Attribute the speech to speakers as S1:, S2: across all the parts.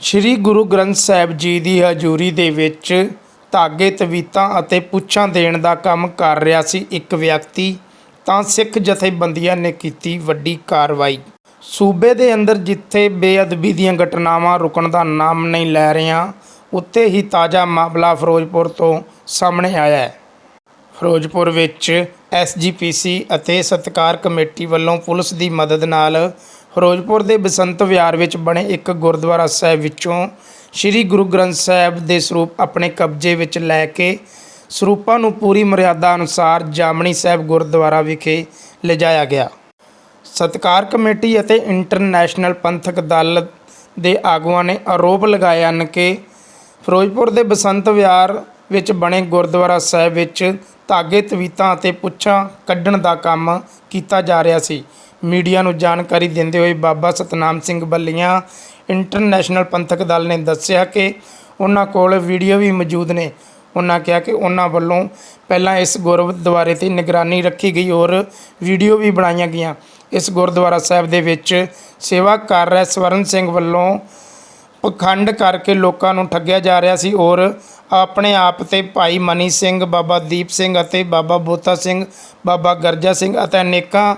S1: ਸ੍ਰੀ ਗੁਰੂ ਗ੍ਰੰਥ ਸਾਹਿਬ ਜੀ ਦੀ ਹਜ਼ੂਰੀ ਦੇ ਵਿੱਚ ਧਾਗੇ, ਤਵੀਤਾਂ ਅਤੇ ਪੁੱਛਾਂ ਦੇਣ ਦਾ ਕੰਮ ਕਰ ਰਿਹਾ ਸੀ ਇੱਕ ਵਿਅਕਤੀ, ਤਾਂ ਸਿੱਖ ਜਥੇਬੰਦੀਆਂ ਨੇ ਕੀਤੀ ਵੱਡੀ ਕਾਰਵਾਈ। ਸੂਬੇ ਦੇ ਅੰਦਰ ਜਿੱਥੇ ਬੇਅਦਬੀ ਦੀਆਂ ਘਟਨਾਵਾਂ ਰੁਕਣ ਦਾ ਨਾਮ ਨਹੀਂ ਲੈ ਰਹੀਆਂ, ਉੱਥੇ ਹੀ ਤਾਜ਼ਾ ਮਾਮਲਾ ਫਿਰੋਜ਼ਪੁਰ ਤੋਂ ਸਾਹਮਣੇ ਆਇਆ ਹੈ। ਫਿਰੋਜ਼ਪੁਰ ਵਿੱਚ ਐਸਜੀਪੀਸੀ ਅਤੇ ਸਤਕਾਰ ਕਮੇਟੀ ਵੱਲੋਂ ਪੁਲਿਸ ਦੀ ਮਦਦ ਨਾਲ ਫਿਰੋਜ਼ਪੁਰ ਦੇ ਬਸੰਤ ਵਿਹਾਰ ਵਿੱਚ ਬਣੇ ਇੱਕ ਗੁਰਦੁਆਰਾ ਸਾਹਿਬ ਵਿੱਚੋਂ ਸ੍ਰੀ ਗੁਰੂ ਗ੍ਰੰਥ ਸਾਹਿਬ ਦੇ ਸਰੂਪ ਆਪਣੇ ਕਬਜ਼ੇ ਵਿੱਚ ਲੈ ਕੇ ਸਰੂਪਾਂ ਨੂੰ ਪੂਰੀ ਮਰਿਆਦਾ ਅਨੁਸਾਰ ਜਾਮਣੀ ਸਾਹਿਬ ਗੁਰਦੁਆਰਾ ਵਿਖੇ ਲਿਜਾਇਆ ਗਿਆ। ਸਤਕਾਰ ਕਮੇਟੀ ਅਤੇ ਇੰਟਰਨੈਸ਼ਨਲ ਪੰਥਕ ਦਲ ਦੇ ਆਗੂਆਂ ਨੇ ਆਰੋਪ ਲਗਾਏ ਹਨ ਕਿ ਫਿਰੋਜ਼ਪੁਰ ਦੇ ਬਸੰਤ ਵਿਹਾਰ ਵਿੱਚ ਬਣੇ ਗੁਰਦੁਆਰਾ ਸਾਹਿਬ ਵਿੱਚ ਧਾਗੇ, ਤਵੀਤਾਂ ਅਤੇ ਪੁੱਛਾਂ ਕੱਢਣ ਦਾ ਕੰਮ ਕੀਤਾ ਜਾ ਰਿਹਾ ਸੀ। ਮੀਡੀਆ ਨੂੰ ਜਾਣਕਾਰੀ ਦਿੰਦੇ ਹੋਏ ਬਾਬਾ ਸਤਨਾਮ ਸਿੰਘ ਬੱਲੀਆਂ ਇੰਟਰਨੈਸ਼ਨਲ ਪੰਥਕ ਦਲ ਨੇ ਦੱਸਿਆ ਕਿ ਉਹਨਾਂ ਕੋਲ ਵੀਡੀਓ ਵੀ ਮੌਜੂਦ ਨੇ। ਉਹਨਾਂ ਕਿਹਾ ਕਿ ਉਹਨਾਂ ਵੱਲੋਂ ਪਹਿਲਾਂ ਇਸ ਗੁਰਦੁਆਰੇ ਤੇ ਨਿਗਰਾਨੀ ਰੱਖੀ ਗਈ ਔਰ ਵੀਡੀਓ ਵੀ ਬਣਾਈਆਂ ਗਈਆਂ। ਇਸ ਗੁਰਦੁਆਰਾ ਸਾਹਿਬ ਦੇ ਵਿੱਚ ਸੇਵਾ ਕਰ ਰਿਹਾ ਸਵਰਨ ਸਿੰਘ ਵੱਲੋਂ ਪਖੰਡ ਕਰਕੇ ਲੋਕਾਂ ਨੂੰ ਠੱਗਿਆ ਜਾ ਰਿਹਾ ਸੀ ਔਰ ਆਪਣੇ ਆਪ ਤੇ ਭਾਈ ਮਨੀ ਸਿੰਘ, ਬਾਬਾ ਦੀਪ ਸਿੰਘ ਅਤੇ ਬਾਬਾ ਬੋਤਾ ਸਿੰਘ, ਬਾਬਾ ਗਰਜਾ ਸਿੰਘ ਅਤੇ ਅਨੇਕਾਂ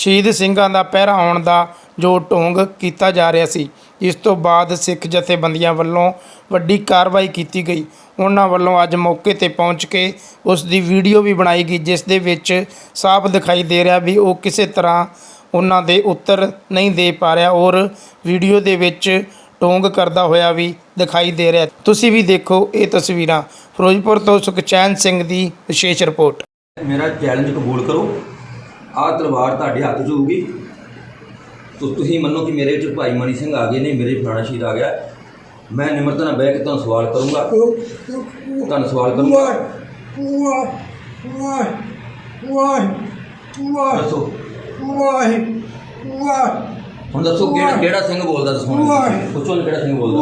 S1: ਸ਼ਹੀਦ ਸਿੰਘਾਂ ਦਾ ਪਹਿਰਾ ਆਉਣ ਦਾ ਜੋ ਢੋਂਗ ਕੀਤਾ ਜਾ ਰਿਹਾ ਸੀ, ਇਸ ਤੋਂ ਬਾਅਦ ਸਿੱਖ ਜਥੇਬੰਦੀਆਂ ਵੱਲੋਂ ਵੱਡੀ ਕਾਰਵਾਈ ਕੀਤੀ ਗਈ। ਉਹਨਾਂ ਵੱਲੋਂ ਅੱਜ ਮੌਕੇ ਤੇ ਪਹੁੰਚ ਕੇ ਉਸ ਦੀ ਵੀਡੀਓ ਵੀ ਬਣਾਈ ਗਈ, ਜਿਸ ਦੇ ਵਿੱਚ ਸਾਫ਼ ਦਿਖਾਈ ਦੇ ਰਿਹਾ ਵੀ ਉਹ ਕਿਸੇ ਤਰ੍ਹਾਂ ਉਹਨਾਂ ਦੇ ਉੱਤਰ ਨਹੀਂ ਦੇ ਪਾ ਰਿਹਾ ਔਰ ਵੀਡੀਓ ਦੇ ਵਿੱਚ ਟੋਂਗ ਕਰਦਾ ਹੋਇਆ ਵੀ ਦਿਖਾਈ ਦੇ ਰਿਹਾ। ਤੁਸੀਂ ਵੀ ਦੇਖੋ ਇਹ ਤਸਵੀਰਾਂ। ਫਿਰੋਜ਼ਪੁਰ ਤੋਂ ਸੁਖਚੈਨ ਸਿੰਘ ਦੀ ਵਿਸ਼ੇਸ਼ ਰਿਪੋਰਟ।
S2: ਮੇਰਾ ਚੈਲੰਜ ਕਬੂਲ ਕਰੋ। ਆਹ ਤਲਵਾਰ ਤੁਹਾਡੇ ਹੱਥ 'ਚ ਹੋਊਗੀ। ਤੋ ਤੁਸੀਂ ਮੰਨੋ ਕਿ ਮੇਰੇ ਵਿੱਚ ਭਾਈ ਮਨੀ ਸਿੰਘ ਆ ਗਏ ਨੇ ਮੇਰੇ ਫਲਾਣਾ ਸ਼ਹੀਦ ਆ ਗਿਆ। ਮੈਂ ਨਿਮਰਤਾ ਨਾਲ ਬਹਿ ਕੇ ਤੁਹਾਨੂੰ ਸਵਾਲ ਕਰੂੰਗਾ। ਤੁਹਾਨੂੰ ਸਵਾਲ ਕਰੂੰਗਾ। ਦੱਸੋ। ਹੁਣ ਦੱਸੋ ਕਿਹੜਾ ਕਿਹੜਾ ਸਿੰਘ ਬੋਲਦਾ ਦੱਸੋ ਪੁੱਛੋ ਕਿਹੜਾ ਸਿੰਘ ਬੋਲਦਾ।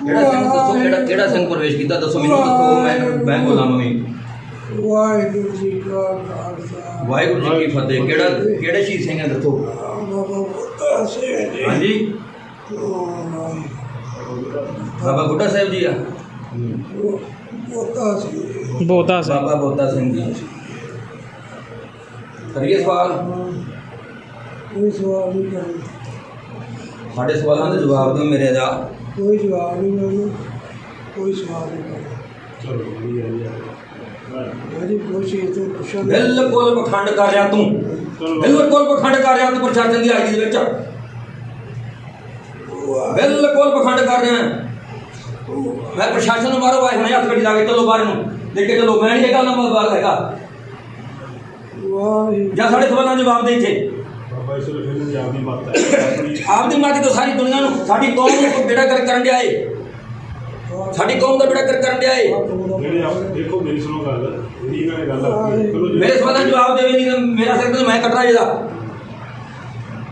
S2: ਕਿਹੜਾ ਸਿੰਘ ਦੱਸੋ ਕਿਹੜਾ ਕਿਹੜਾ ਸਿੰਘ ਪ੍ਰਵੇਸ਼ ਕੀਤਾ ਦੱਸੋ ਮੈਨੂੰ ਦੱਸੋ ਮੈਂ ਮੈਂ ਬੋਲਾਂ ਮੰਮੀ।
S3: ਵਾਹਿਗੁਰੂ ਜੀ ਕਾ ਖਾਲਸਾ।
S2: ਵਾਹਿਗੁਰੂ ਜੀ ਕੀ ਫਤਿਹ। ਕਿਹੜਾ ਕਿਹੜੇ ਸ਼ਹੀਦ ਸਿੰਘ ਹੈ ਦੱਸੋ?
S3: ਬਾਬਾ ਬੁੱਢਾ ਸਿੰਘ ਜੀ।
S2: ਹਾਂਜੀ। ਬਾਬਾ ਬੁੱਢਾ ਸਾਹਿਬ ਜੀ ਆ?
S1: ਬੋਤਾ
S2: ਬਾਬਾ ਬੋਤਾ ਸਿੰਘ ਜੀ। ਕਰੀਏ ਸਵਾਲ?
S3: ਕੋਈ ਸਵਾਲ ਨਹੀਂ ਕਰਨਾ।
S2: ਸਾਡੇ ਸਵਾਲਾਂ ਦੇ ਜਵਾਬ ਦਿਓ ਮੇਰੇ ਦਾ।
S3: ਕੋਈ ਜਵਾਬ ਨਹੀਂ ਮੈਨੂੰ ਕੋਈ ਸਵਾਲ ਨਹੀਂ ਕਰਨਾ ਅਜੀ ਕੋਈ ਚੀਜ਼ ਤੋਂ ਪੁੱਛੋ
S2: ਬਿਲਕੁਲ ਪਖੰਡ ਕਰ ਰਿਹਾ ਤੂੰ। ਬਿਲਕੁਲ ਪਖੰਡ ਕਰ ਰਿਹਾ ਤੂੰ ਪ੍ਰਸ਼ਾਸਨ ਦੀ ਆਈ ਦੇ ਵਿੱਚ। ਬਿਲਕੁਲ ਪਖੰਡ ਕਰ ਰਿਹਾ। ਮੈਂ ਪ੍ਰਸ਼ਾਸਨ ਨੂੰ ਮਾਰੋ ਬਾਈ ਹੁਣੇ ਹੱਥ ਗੱਡੀ ਲਾ ਕੇ ਚਲੋ ਬਾਹਰ ਨੂੰ ਦੇਖ ਕੇ ਚਲੋ ਮੈਂ ਨਹੀਂ ਇਹ ਗੱਲ ਨਾ ਬਾਹਰ ਹੈਗਾ।
S3: ਵਾਹਿਗੁਰੂ।
S2: ਜਾਂ ਸਾਡੇ ਸਵਾਲਾਂ ਦੇ ਜਵਾਬ ਦੇ ਇੱਥੇ।
S4: ਬਾਬਾ ਇਸ ਵੇਲੇ ਨੂੰ ਆਪਦੀ ਮੱਤ ਹੈ। ਆਪਣੀ
S2: ਆਪਦੀ ਮਾਤੀ ਤੋਂ ਸਾਰੀ ਦੁਨੀਆ ਨੂੰ ਸਾਡੀ ਕੌਮ ਨੂੰ ਬੇੜਾ ਕਰ ਕਰਨ ਡਿਆ ਏ। ਸਾਡੀ ਕੌਮ ਦਾ ਬੇੜਾ ਕਰ ਕਰਨ ਡਿਆ ਏ।
S4: ਜਿਹੜੇ ਆਪ ਦੇਖੋ ਮੇਰੀ ਸੁਣੋ ਗੱਲ। ਇਹਨਾਂ ਨੇ ਗੱਲ ਆਖੀ ਚਲੋ ਜੇ-
S2: ਮੇਰੇ ਸਵਾਲਾਂ ਦੇ ਜਵਾਬ ਦੇਵੇ ਨਹੀਂ ਤਾਂ ਮੇਰਾ ਸਿਰ ਤੇ ਮੈਂ ਕੱਟਣਾ ਇਹਦਾ।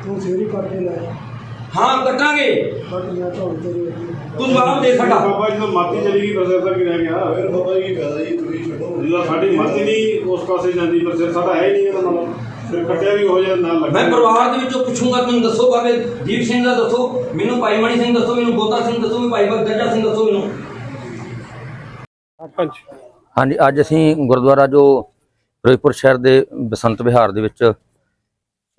S3: ਤੂੰ ਸੇਰੀ ਕਰਕੇ ਲੈ।
S2: ਹਾਂ ਕੱਟਾਂਗੇ।
S3: ਬਟ ਮੈਂ ਤਾਂ ਤੇਰੀ
S2: ਤੂੰ ਜਵਾਬ ਦੇ ਸਾਡਾ।
S4: ਬਾਬਾ ਜੀ ਤੋਂ ਮਾਤੀ ਚਲੀ ਗਈ ਬਸ ਐਸਾ ਕੀ ਰਹਿ ਗਿਆ? ਫਿਰ ਬਾਬਾ ਜੀ ਫਾਇਦਾ ਜੀ ਤੁਸੀਂ ਛੱਡੋ। ਜਦੋਂ ਸਾਡੀ ਮੱਤ ਹੀ ਨਹੀਂ ਉਸ ਪਾਸੇ ਜਾਂਦੀ ਪਰ ਸਿਰ ਸਾਡਾ ਹੈ ਹੀ ਨਹੀਂ ਇਹਨਾਂ ਨਾਲ। ਫਿਰ ਕੱਟਿਆ ਵੀ ਹੋ ਜਾਏ ਨਾਲ ਲੱਗੇ
S2: ਮੈਂ ਪਰਿਵਾਰ ਦੇ ਵਿੱਚੋਂ ਪੁੱਛੂੰਗਾ ਮੈਨੂੰ ਦੱਸੋ ਬਾਬੇ ਦੀਪ ਸਿੰਘ ਦਾ ਦੱਸੋ ਮੈਨੂੰ ਭਾਈ ਮਣੀ ਸਿੰਘ ਦੱਸੋ ਮੈਨੂੰ ਬੋਤਾ ਸਿੰਘ ਦੱਸੋ ਮੈਨੂੰ ਭਾਈ ਬਗਜਾ ਸਿੰਘ ਦੱਸੋ ਮੈਨੂੰ। ਹਾਂਜੀ। ਅੱਜ ਅਸੀਂ ਗੁਰਦੁਆਰਾ ਜੋ ਫਿਰੋਜ਼ਪੁਰ ਸ਼ਹਿਰ ਦੇ ਬਸੰਤ ਵਿਹਾਰ ਦੇ ਵਿੱਚ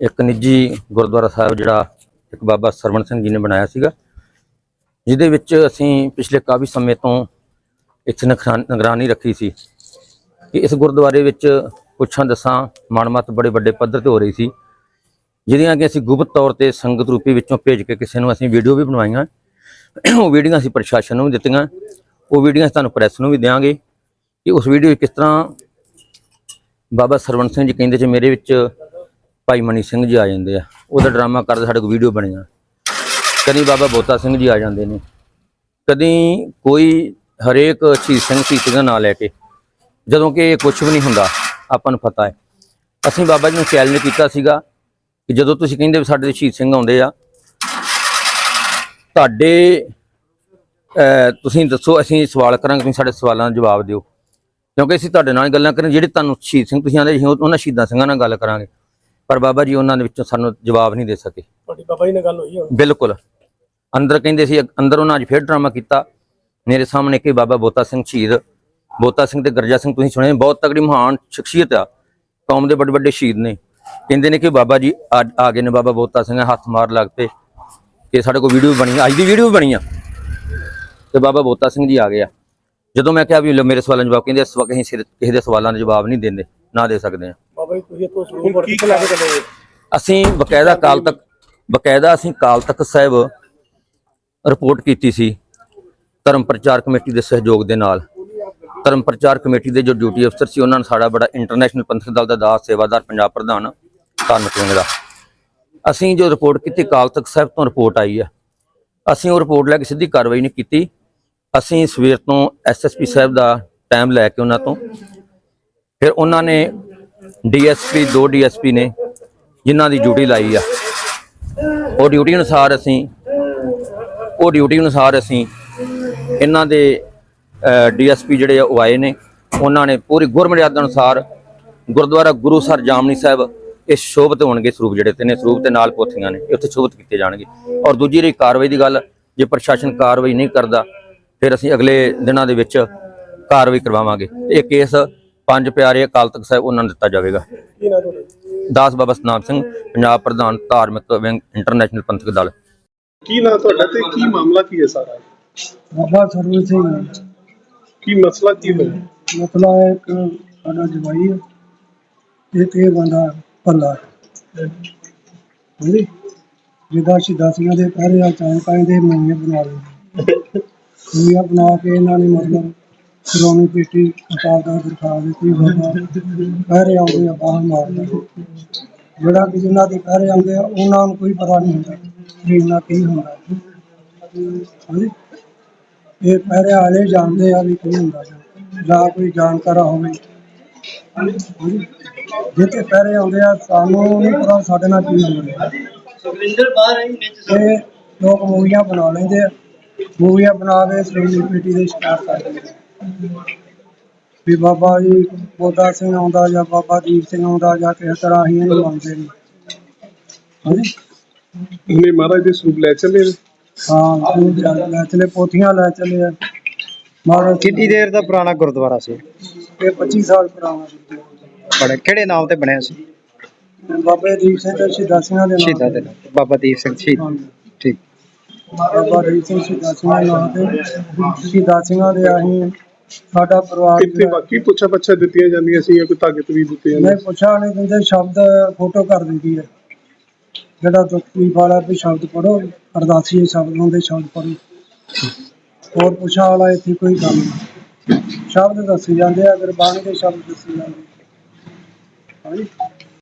S2: ਇੱਕ ਨਿੱਜੀ ਗੁਰਦੁਆਰਾ ਸਾਹਿਬ ਜਿਹੜਾ ਇੱਕ ਬਾਬਾ ਸਰਵਣ ਸਿੰਘ ਜੀ ਨੇ ਬਣਾਇਆ ਸੀਗਾ ਜਿਹਦੇ ਵਿੱਚ ਅਸੀਂ ਪਿਛਲੇ ਕਾਫੀ ਸਮੇਂ ਤੋਂ ਇੱਥੇ ਨਿਗਰਾਨੀ ਰੱਖੀ ਸੀ ਕਿ ਇਸ ਗੁਰਦੁਆਰੇ ਵਿੱਚ ਪੁੱਛਾਂ ਦਸਾਂ ਮਾਨਮਤ ਬੜੇ ਵੱਡੇ ਪੱਧਰ ਤੇ ਹੋ ਰਹੀ ਸੀ ਜਿਹਦੀਆਂ ਕਿ ਅਸੀਂ ਗੁਪਤ ਤੌਰ ਤੇ ਸੰਗਤ ਰੂਪੀ ਵਿੱਚੋਂ ਭੇਜ ਕੇ ਕਿਸੇ ਨੂੰ ਅਸੀਂ ਵੀਡੀਓ ਵੀ ਬਣਵਾਈਆਂ, ਉਹ ਵੀਡੀਓ ਅਸੀਂ ਪ੍ਰਸ਼ਾਸਨ ਨੂੰ ਵੀ ਦਿੱਤੀਆਂ, ਉਹ ਵੀਡੀਓ ਤੁਹਾਨੂੰ ਪ੍ਰੈਸ ਨੂੰ ਵੀ ਦੇਵਾਂਗੇ ਕਿ ਉਸ ਵੀਡੀਓ ਕਿਸ ਤਰ੍ਹਾਂ ਬਾਬਾ ਸਰਵਣ ਸਿੰਘ ਜੀ ਕਹਿੰਦੇ ਸੀ, ਮੇਰੇ ਵਿੱਚ ਭਾਈ ਮਨੀ ਸਿੰਘ ਜੀ ਆ ਜਾਂਦੇ ਆ, ਉਹਦਾ ਡਰਾਮਾ ਕਰਦੇ ਸਾਡੇ ਕੋਲ ਵੀਡੀਓ ਬਣੀਆਂ। ਕਦੀ ਬਾਬਾ ਬੋਤਾ ਸਿੰਘ ਜੀ ਆ ਜਾਂਦੇ ਨੇ, ਕਦੀ ਕੋਈ ਹਰੇਕ ਸ਼ਹੀਦ ਸਿੰਘ ਸ਼ਹੀਦ ਦਾ ਨਾਂ ਲੈ ਕੇ, ਜਦੋਂ ਕਿ ਇਹ ਕੁਝ ਵੀ ਨਹੀਂ ਹੁੰਦਾ। ਆਪਾਂ ਨੂੰ ਪਤਾ ਹੈ। ਅਸੀਂ ਬਾਬਾ ਜੀ ਨੂੰ ਚੈਲੰਜ ਕੀਤਾ ਸੀਗਾ ਕਿ ਜਦੋਂ ਤੁਸੀਂ ਕਹਿੰਦੇ ਵੀ ਸਾਡੇ ਸ਼ਹੀਦ ਸਿੰਘ ਆਉਂਦੇ ਆ ਤੁਹਾਡੇ ਤੁਸੀਂ ਦੱਸੋ ਅਸੀਂ ਸਵਾਲ ਕਰਾਂਗੇ ਤੁਸੀਂ ਸਾਡੇ ਸਵਾਲਾਂ ਦਾ ਜਵਾਬ ਦਿਓ। ਕਿਉਂਕਿ ਅਸੀਂ ਤੁਹਾਡੇ ਨਾਲ ਗੱਲਾਂ ਕਰਾਂ ਜਿਹੜੇ ਤੁਹਾਨੂੰ ਸ਼ਹੀਦ ਸਿੰਘ ਤੁਸੀਂ ਆਂਦੇ ਉਹਨਾਂ ਸ਼ਹੀਦਾਂ ਸਿੰਘਾਂ ਨਾਲ ਗੱਲ ਕਰਾਂਗੇ। ਪਰ ਬਾਬਾ ਜੀ ਉਹਨਾਂ ਦੇ ਵਿੱਚੋਂ ਸਾਨੂੰ ਜਵਾਬ ਨਹੀਂ ਦੇ ਸਕੇ।
S3: ਤੁਹਾਡੀ ਬਾਬਾ ਜੀ ਨਾਲ ਗੱਲ ਹੋਈ ਹੁਣ?
S2: ਬਿਲਕੁਲ। ਅੰਦਰ ਕਹਿੰਦੇ ਸੀ ਅੰਦਰ ਉਹਨਾਂ ਅੱਜ ਫੇਰ ਡਰਾਮਾ ਕੀਤਾ। ਮੇਰੇ ਸਾਹਮਣੇ ਕਿ ਬਾਬਾ ਬੋਤਾ ਸਿੰਘ ਸ਼ਹੀਦ ਬੋਤਾ ਸਿੰਘ ਤੇ ਗਰਜਾ ਸਿੰਘ ਤੁਸੀਂ ਸੁਣੇ ਬਹੁਤ ਤਗੜੀ ਮਹਾਨ ਸ਼ਖਸੀਅਤ ਆ। ਕੌਮ ਦੇ ਵੱਡੇ ਵੱਡੇ ਸ਼ਹੀਦ ਨੇ। ਕਹਿੰਦੇ ਨੇ ਕਿ ਬਾਬਾ ਜੀ ਅੱਜ ਆ ਗਏ ਨੇ ਬਾਬਾ ਬੋਤਾ ਸਿੰਘ ਹੱਥ ਮਾਰ ਲੱਗ ਪਏ ਕਿ ਸਾਡੇ ਕੋਲ ਵੀਡੀਓ ਬਣੀ ਆ, ਅੱਜ ਦੀ ਵੀਡੀਓ ਵੀ ਬਣੀ ਆ। ਤੇ ਬਾਬਾ ਬੋਤਾ ਸਿੰਘ ਜੀ ਆ ਗਏ ਆ। ਜਦੋਂ ਮੈਂ ਕਿਹਾ ਵੀ ਮੇਰੇ ਸਵਾਲਾਂ ਦੇ ਜਵਾਬ ਕਹਿੰਦੇ ਇਸ ਵਕਤ ਅਸੀਂ ਸਿਰ- ਕਿਸੇ ਦੇ ਸਵਾਲਾਂ ਦੇ ਜਵਾਬ ਨਹੀਂ ਦਿੰਦੇ ਨਾ ਦੇ ਸਕਦੇ ਆ।
S3: ਬਾਬਾ ਜੀ ਤੁਸੀਂ ਇੱਥੋਂ ਸਰੂਪ ਵਰ ਕਿੱਥੇ ਲੈ ਕੇ ਚੱਲੇ? ਜੀ?
S2: ਅਸੀਂ ਬਕਾਇਦਾ ਕਾਲ ਤੱਕ ਬਕਾਇਦਾ ਅਸੀਂ ਕਾਲ ਤੱਕ ਸਾਹਿਬ ਰਿਪੋਰਟ ਕੀਤੀ ਸੀ ਧਰਮ ਪ੍ਰਚਾਰ ਕਮੇਟੀ ਦੇ ਸਹਿਯੋਗ ਦੇ ਨਾਲ। ਧਰਮ ਪ੍ਰਚਾਰ ਕਮੇਟੀ ਦੇ ਜੋ ਡਿਊਟੀ ਅਫਸਰ ਸੀ, ਉਹਨਾਂ ਨੇ ਸਾਡਾ ਬੜਾ ਇੰਟਰਨੈਸ਼ਨਲ ਪੰਥਕ ਦਲ ਦਾ ਦਾਸ, ਸੇਵਾਦਾਰ, ਪੰਜਾਬ ਪ੍ਰਧਾਨ ਧੰਨ ਸਿੰਘ ਦਾ। ਅਸੀਂ ਜੋ ਰਿਪੋਰਟ ਕੀਤੀ ਕਾਲ ਤੱਕ ਸਾਹਿਬ ਤੋਂ ਰਿਪੋਰਟ ਆਈ ਆ ਅਸੀਂ ਉਹ ਰਿਪੋਰਟ ਲੈ ਕੇ ਸਿੱਧੀ ਕਾਰਵਾਈ ਨਹੀਂ ਕੀਤੀ। ਅਸੀਂ ਸਵੇਰ ਤੋਂ ਐਸਐਸਪੀ ਸਾਹਿਬ ਦਾ ਟਾਈਮ ਲੈ ਕੇ ਉਹਨਾਂ ਤੋਂ। ਫਿਰ ਉਹਨਾਂ ਨੇ ਡੀਐਸਪੀ ਦੋ ਡੀਐਸਪੀ ਨੇ ਜਿਨ੍ਹਾਂ ਦੀ ਡਿਊਟੀ ਲਾਈ ਆ। ਉਹ ਡਿਊਟੀ ਅਨੁਸਾਰ ਅਸੀਂ, ਉਹ ਡਿਊਟੀ ਅਨੁਸਾਰ ਅਸੀਂ ਇਹਨਾਂ ਦੇ ਡੀਐਸਪੀ ਜਿਹੜੇ ਆ ਉਹ ਆਏ ਨੇ। ਉਹਨਾਂ ਨੇ ਪੂਰੀ ਗੁਰਮਰਿਆਦਾ ਅਨੁਸਾਰ ਗੁਰਦੁਆਰਾ ਗੁਰੂਸਰ ਜਾਮਨੀ ਸਾਹਿਬ ਇਹ ਸ਼ੋਭਤ ਹੋਣਗੇ ਸਰੂਪ ਜਿਹੜੇ ਤੇ ਨੇ ਸਰੂਪ ਤੇ ਨਾਲ ਪੋਥੀਆਂ ਨੇ ਉੱਥੇ ਸ਼ੋਭਤ ਕੀਤੇ ਜਾਣਗੇ। ਔਰ ਦੂਜੀ ਰਹੀ ਕਾਰਵਾਈ ਦੀ ਗੱਲ ਜੇ ਪ੍ਰਸ਼ਾਸਨ ਕਾਰਵਾਈ ਨਹੀਂ ਕਰਦਾ ਫਿਰ ਅਸੀਂ ਅਗਲੇ ਦਿਨਾਂ ਦੇ ਵਿੱਚ ਕਾਰਵਾਈ ਕਰਵਾਵਾਂਗੇ। ਇਹ ਕੇਸ ਪੰਜ ਪਿਆਰੇ ਅਕਾਲ ਤਖਤ ਸਾਹਿਬ ਉਹਨਾਂ ਨੂੰ ਦਿੱਤਾ ਜਾਵੇਗਾ।
S3: ਕੀ ਨਾ ਤੁਹਾਡਾ?
S2: ਦਾਸ ਬਾਬਾ ਸਤਨਾਮ ਸਿੰਘ ਪੰਜਾਬ ਪ੍ਰਧਾਨ ਧਾਰਮਿਕ ਵਿੰਗ ਇੰਟਰਨੈਸ਼ਨਲ ਪੰਥਕ ਦਲ।
S5: ਕੀ ਨਾਂ ਤੁਹਾਡਾ ਤੇ ਕੀ ਮਾਮਲਾ ਕੀ ਹੈ ਸਾਰਾ?
S3: ਬਾਬਾ ਸਰਵਨ ਸਿੰਘ।
S5: ਕੀ ਮਸਲਾ ਕੀ ਹੋਇਆ?
S3: ਮਸਲਾ ਹੈ ਇੱਕ ਸਾਡਾ ਜਵਾਈ ਹੈ ਇੱਕ ਇਹ ਬੰਦਾ ਭੱਲਾ। ਹਾਂਜੀ? ਜਿਹਦਾ ਸ਼ਿਦਾਸੀਆਂ ਦੇ ਪਹਿਰੇ ਆ, ਚਾਹ ਪਾਏ ਦੇ ਮੰਨੇ ਬਣਾ ਲਏ ਮੰਨੀਆਂ ਬਣਾ ਕੇ ਇਹਨਾਂ ਨੇ ਮਤਲਬ ਸ਼੍ਰੋਮਣੀ ਪੇਟੀ ਅਕਾਲ ਦਾ ਦਿਖਾ ਦਿੱਤੀ ਬਾਬਾ ਪਹਿਰੇ ਆਉਂਦੇ ਆ ਬਾਹਰ ਮਾਰਦੇ ਜਿਹੜਾ ਕਿ ਜਿਨ੍ਹਾਂ ਦੇ ਪਹਿਰੇ ਆਉਂਦੇ ਆ, ਉਹਨਾਂ ਨੂੰ ਕੋਈ ਪਤਾ ਨਹੀਂ ਹੁੰਦਾ ਵੀ ਇਹਨਾਂ ਕੀ ਹੁੰਦਾ। ਹਾਂਜੀ? ਇਹ ਪਹਿਰੇ ਵਾਲੇ ਜਾਣਦੇ ਆ ਵੀ ਕੀ ਹੁੰਦਾ ਜਾਂ ਜਾਂ ਕੋਈ ਜਾਣਕਾਰ ਹੋਵੇ। ਜਿੱਥੇ ਪਹਿਰੇ ਆਉਂਦੇ ਆ ਸਾਨੂੰ ਨਹੀਂ ਪਤਾ ਸਾਡੇ ਨਾਲ ਕੀ ਹੁੰਦਾ ਇਹ ਲੋਕ ਮੂਵੀਆਂ ਬਣਾ ਲੈਂਦੇ ਆ ਮੂਵੀਆਂ ਬਣਾ ਕੇ ਕਮੇਟੀ ਦੇ ਸ਼ਿਕਾਰ ਕਰ ਦਿੰਦੇ ਆ। ਵੀ ਬਾਬਾ ਜੀ ਬੋਦਾ ਸਿੰਘ ਆਉਂਦਾ ਜਾਂ ਬਾਬਾ ਦੀਪ ਸਿੰਘ ਆਉਂਦਾ ਜਾਂ ਕਿਸੇ ਤਰ੍ਹਾਂ ਅਸੀਂ ਇਹਨੂੰ ਮੰਨਦੇ ਨਹੀਂ ਹਾਂਜੀ
S5: ਉਹਨੇ ਮਹਾਰਾਜ ਦੇ ਸਰੂਪ ਲੈ ਚੱਲੇ ਨੇ।
S3: ਹਾਂ ਤੂੰ ਚੱਲ ਲੈ ਚਲੇ ਪੋਥੀਆਂ ਲੈ ਚਲੇ ਆ। ਮਹਾਰਾਜ
S6: ਕਿੰਨੀ ਦੇਰ ਦਾ ਪੁਰਾਣਾ ਗੁਰਦੁਆਰਾ ਸੀ?
S3: ਇਹ 25 ਸਾਲ ਪੁਰਾਣਾ ਸੀ।
S6: ਬੜੇ ਕਿਹੜੇ ਨਾਮ ਤੇ ਬਣਿਆ ਸੀ?
S3: ਬਾਬੇ ਦੀਪ ਸਿੰਘ ਤੇ ਸ਼ਹੀਦਾਂ ਦੇ
S6: ਸ਼ਹੀਦਾਂ ਦੇ ਨਾਮ ਤੇ। ਬਾਬਾ ਦੀਪ ਸਿੰਘ ਸ਼ਹੀਦ।
S3: ਹਾਂਜੀ।
S6: ਠੀਕ।
S3: ਬਾਬਾ ਦੀਪ ਸਿੰਘ ਸ਼ਹੀਦਾਂ ਸਿੰਘਾਂ ਦੇ ਨਾਂ ਤੇ ਸ਼ਹੀਦਾਂ ਸਿੰਘਾਂ ਦੇ ਅਸੀਂ ਸਾਡਾ ਪਰਿਵਾਰ
S5: ਇੱਥੇ
S3: ਜਿਹੜਾ-
S5: ਬਾਕੀ ਪੁੱਛਾ ਪੱਛਾ ਦਿੱਤੀਆਂ ਜਾਂਦੀਆਂ ਸੀ ਜਾਂ ਕੋਈ ਤਾਕਤ ਵੀ ਦਿੱਤੀ ਜਾਂਦੀ
S3: ਨਹੀਂ ਪੁੱਛਾ ਨਹੀਂ ਦਿੰਦੇ ਸ਼ਬਦ ਫੋਟੋ ਕਰ ਦਿੰਦੀ ਹੈ। ਜਿਹੜਾ ਦੁਖੀ ਵਾਲਾ ਵੀ ਸ਼ਬਦ ਪੜੋ ਅਰਦਾਸੀ ਸ਼ਬਦ ਹੁੰਦੇ ਸ਼ਬਦ ਪੜੋ ਹੋਰ ਪੁੱਛਾ ਵਾਲਾ ਇੱਥੇ ਕੋਈ ਕੰਮ ਨਹੀਂ। ਸ਼ਬਦ ਦੱਸੇ ਜਾਂਦੇ ਆ ਗੁਰਬਾਣੀ ਦੇ ਸ਼ਬਦ ਦੱਸੇ ਜਾਂਦੇ ਹਾਂਜੀ?